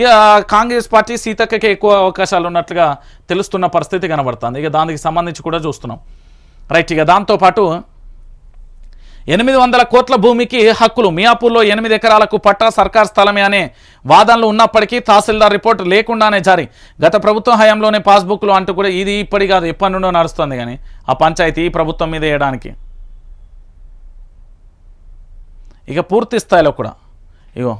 ఇక కాంగ్రెస్ పార్టీ సీతక్కకే ఎక్కువ అవకాశాలు ఉన్నట్లుగా తెలుస్తున్న పరిస్థితి కనబడుతుంది. ఇక దానికి సంబంధించి కూడా చూస్తున్నాం. రైట్ ఇక దాంతోపాటు ఎనిమిది వందల కోట్ల భూమికి హక్కులు. మియాపూర్లో ఎనిమిది ఎకరాలకు పట్టా సర్కార్ స్థలమే అనే వాదనలు ఉన్నప్పటికీ తహసీల్దార్ రిపోర్ట్ లేకుండానే జారీ. గత ప్రభుత్వం హయాంలోనే పాస్బుక్లు అంటూ కూడా ఇది ఇప్పటి కాదు ఎప్పటి నుండో నడుస్తుంది కానీ ఆ పంచాయతీ ఈ ప్రభుత్వం మీద వేయడానికి. ఇక పూర్తి స్థాయిలో కూడా ఇగో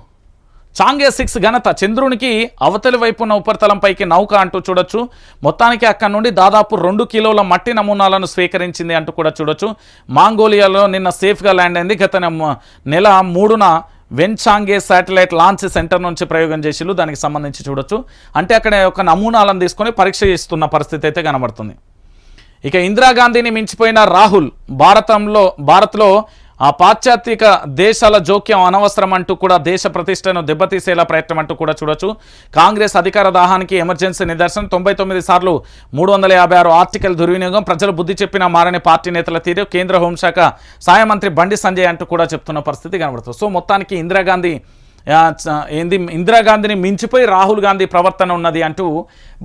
చాంగే సిక్స్ ఘనత. చంద్రునికి అవతలి వైపు ఉన్న ఉపరితలంపైకి నౌక అంటూ చూడొచ్చు. మొత్తానికి అక్కడ నుండి దాదాపు రెండు కిలోల మట్టి నమూనాలను స్వీకరించింది అంటూ కూడా చూడొచ్చు. మాంగోలియాలో నిన్న సేఫ్గా ల్యాండ్ అయింది. గత నెల మూడున వెన్చాంగే శాటిలైట్ లాంచ్ సెంటర్ నుంచి ప్రయోగం చేసిళ్ళు. దానికి సంబంధించి చూడొచ్చు. అంటే అక్కడ ఒక నమూనాలను తీసుకొని పరీక్ష చేస్తున్న పరిస్థితి అయితే కనబడుతుంది. ఇక ఇందిరాగాంధీని మించిపోయిన రాహుల్ భారతంలో భారత్లో ఆ పాశ్చాత్యక దేశాల జోక్యం అనవసరం అంటూ కూడా దేశ ప్రతిష్టను దెబ్బతీసేలా ప్రయత్నం అంటూ కూడా చూడొచ్చు. కాంగ్రెస్ అధికార దాహానికి ఎమర్జెన్సీ నిదర్శనం. తొంభై తొమ్మిది సార్లు మూడు వందల యాభై ఆరు ఆర్టికల్ దుర్వినియోగం. ప్రజలు బుద్ధి చెప్పినా మారని పార్టీ నేతల తీరు. కేంద్ర హోంశాఖ సహాయ మంత్రి బండి సంజయ్ అంటూ కూడా చెప్తున్న పరిస్థితి కనబడుతుంది. సో మొత్తానికి ఇందిరాగాంధీ ఏంది ఇందిరాగాంధీని మించిపోయి రాహుల్ గాంధీ ప్రవర్తన ఉన్నది అంటూ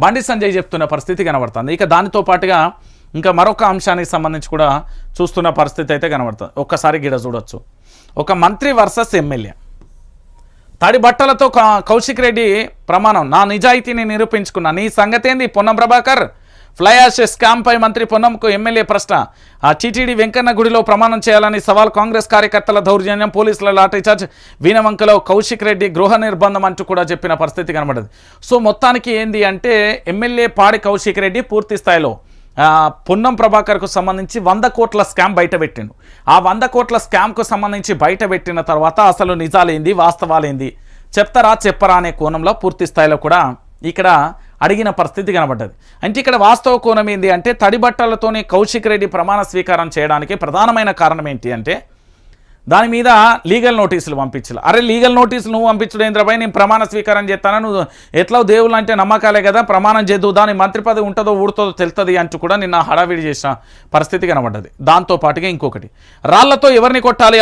బండి సంజయ్ చెప్తున్న పరిస్థితి కనబడుతుంది. ఇక దానితో పాటుగా ఇంకా మరొక అంశానికి సంబంధించి కూడా చూస్తున్న పరిస్థితి అయితే కనబడుతుంది. ఒక్కసారి గిడ చూడొచ్చు. ఒక మంత్రి వర్సెస్ ఎమ్మెల్యే. తడి బట్టలతో కౌశిక్ రెడ్డి ప్రమాణం. నా నిజాయితీని నిరూపించుకున్నా. నీ సంగతి ఏంది పొన్నం ప్రభాకర్? ఫ్లై యాష్ స్కామ్పై మంత్రి పొన్నంకు ఎమ్మెల్యే ప్రశ్న. ఆ టీటీడీ వెంకన్న గుడిలో ప్రమాణం చేయాలని సవాల్ కాంగ్రెస్ కార్యకర్తల దౌర్జన్యం పోలీసుల లాఠీచార్జ్ వీనవంకలో కౌశిక్ రెడ్డి గృహ నిర్బంధం అంటూ కూడా చెప్పిన పరిస్థితి కనబడదు. సో మొత్తానికి ఏంది అంటే ఎమ్మెల్యే పాడి కౌశిక్ రెడ్డి పూర్తి స్థాయిలో పొన్నం ప్రభాకర్కు సంబంధించి వంద కోట్ల స్కామ్ బయటపెట్టిండు ఆ వంద కోట్ల స్కామ్కు సంబంధించి బయటపెట్టిన తర్వాత అసలు నిజాలేంది వాస్తవాలేంది? చెప్తారా చెప్పరా అనే కోణంలో పూర్తి స్థాయిలో కూడా ఇక్కడ అడిగిన పరిస్థితి కనబడ్డది. అంటే ఇక్కడ వాస్తవ కోణం ఏంటి అంటే తడిబట్టలతోనే కౌశిక్ రెడ్డి ప్రమాణ స్వీకారం చేయడానికి ప్రధానమైన కారణం ఏంటి అంటే దాని మీద లీగల్ నోటీసులు పంపించాలి. అరే లీగల్ నోటీసులు నువ్వు పంపించడం ఏంద్రపై నేను ప్రమాణ స్వీకారం చేస్తాను? నువ్వు ఎట్లా దేవుళ్ళు అంటే నమ్మకాలే కదా ప్రమాణం చేద్దు దాని మంత్రి పదవి ఉంటుందో ఊడుతుందో తెలుస్తుంది అంటూ కూడా నిన్న హడావిడి చేసిన పరిస్థితి కనబడ్డది. దాంతో పాటుగా ఇంకొకటి. రాళ్ళతో ఎవరిని కొట్టాలి